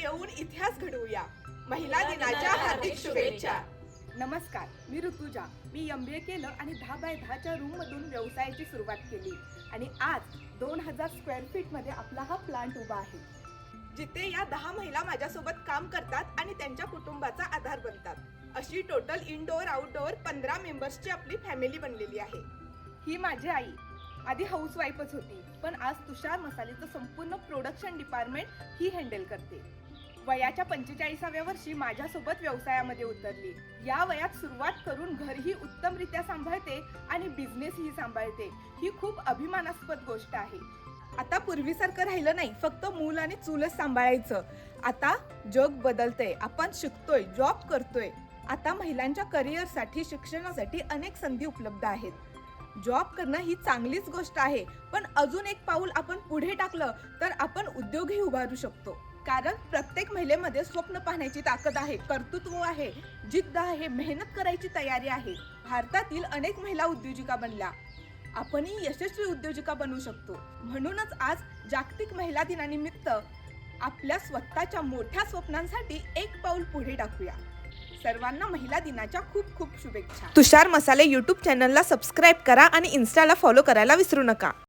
येऊन इतिहास घडवूया. महिला दिनाच्या हार्दिक शुभेच्छा. नमस्कार मी ऋतुजा. मी एम बी ए केलं आणि दहा बाय दहाच्या रूममधून व्यवसायाची सुरुवात केली. आणि आज दोन हजार स्क्वेअर फीटमध्ये आपला हा प्लांट उभा आहे. जिथे या दहा महिला माझ्यासोबत काम करतात आणि त्यांच्या कुटुंबाचा आधार बनतात. अशी टोटल इनडोअर आउटडोअर पंधरा मेंबर्सची आपली फॅमिली बनलेली आहे. ही माझी आई. आधी हाऊसवाईफच होती पण आज तुषार मसालेचं संपूर्ण प्रोडक्शन डिपार्टमेंट ही हँडल करते. वयाच्या पंचेचाळीसाव्या वर्षी माझ्यासोबत व्यवसायामध्ये उतरली. या वयात सुरुवात करून घरही उत्तमरित्या सांभाळते आणि बिझनेसही सांभाळते. ही खूप अभिमानास्पद गोष्ट आहे. आता पूर्वीसारखं राहिलं नाही फक्त मूल आणि चूलच सांभाळायचं. आता जग बदलतंय आपण शिकतोय जॉब करतोय. आता महिलांच्या करिअरसाठी शिक्षणासाठी अनेक संधी उपलब्ध आहेत. जॉब करणं ही चांगलीच गोष्ट आहे पण अजून एक पाऊल आपण पुढे टाकलं तर आपण उद्योगही उभारू शकतो. कारण प्रत्येक महिलेमध्ये स्वप्न पाहण्याची ताकद आहे कर्तृत्व आहे जिद्द आहे मेहनत करायची तयारी आहे. भारतातील अनेक महिला उद्योजिका बनल्या. आपणही यशस्वी उद्योजिका बनवू शकतो. म्हणूनच आज जागतिक महिला दिनानिमित्त आपल्या स्वतःच्या मोठ्या स्वप्नांसाठी एक पाऊल पुढे टाकूया. सर्वांना महिला दिनाच्या खूप खूप शुभेच्छा. तुषार मसाले यूट्यूब चॅनलला सबस्क्राईब करा आणि इन्स्टाला फॉलो करायला विसरू नका.